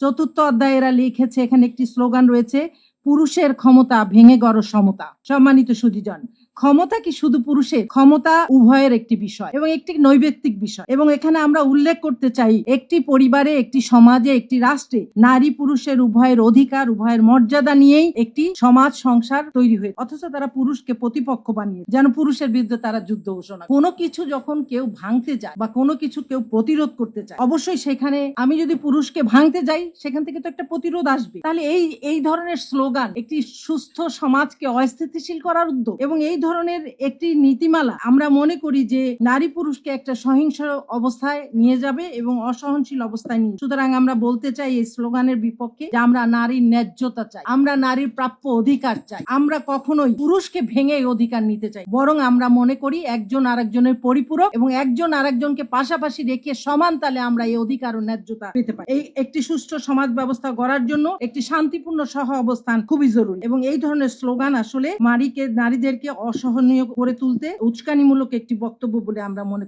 চতুর্থ অধ্যায় এরা লিখেছে, এখানে একটি স্লোগান রয়েছে, পুরুষের ক্ষমতা ভেঙে গড় সমতা। সম্মানিত সুদীজন ক্ষমতা কি শুধু পুরুষের? ক্ষমতা উভয়ের একটি বিষয় এবং একটি নৈবেত্তিক বিষয়। এবং এখানে আমরা উল্লেখ করতে চাই, একটি পরিবারে, একটি সমাজে, একটি রাষ্ট্রে নারী পুরুষের উভয়ের অধিকার, উভয়ের মর্যাদা নিয়েই একটি সমাজ সংসার তৈরি হয়েছে অথচ তারা পুরুষকে প্রতিপক্ষ বানিয়ে, যেন পুরুষের বিরুদ্ধে তারা যুদ্ধ ঘোষণা কোনো কিছু যখন কেউ ভাঙতে যায় বা কোনো কিছু কেউ প্রতিরোধ করতে চায়, অবশ্যই সেখানে আমি যদি পুরুষকে ভাঙতে যাই, সেখান থেকে তো একটা প্রতিরোধ আসবে। তাহলে এই এই ধরনের স্লোগান একটি সুস্থ সমাজকে অস্থিতিশীল করার উদ্যোগ এবং এই ধরনের একটি নীতিমালা আমরা মনে করি যে নারী পুরুষকে একটা সহিংস অবস্থায় নিয়ে যাবে এবং অসহনশীল অবস্থায় নিয়ে সুতরাং আমরা বলতে চাই এই স্লোগানের বিপক্ষে যে আমরা নারীর ন্যায্যতা চাই, আমরা নারীর প্রাপ্য অধিকার চাই, আমরা কখনোই পুরুষকে ভেঙে অধিকার নিতে চাই। বরং আমরা মনে করি একজন আরেকজনের পরিপূরক এবং একজন আরেকজনকে পাশাপাশি রেখে সমান তালে আমরা এই অধিকার ও ন্যায্যতা পেতে পারি। এই একটি সুষ্ঠু সমাজ ব্যবস্থা গড়ার জন্য একটি শান্তিপূর্ণ সহ অবস্থান খুবই জরুরি এবং এই ধরনের স্লোগান আসলে নারীকে, নারীদেরকে অসহনীয় করে তুলতে উস্কানিমূলক একটি বক্তব্য বলে আমরা মনে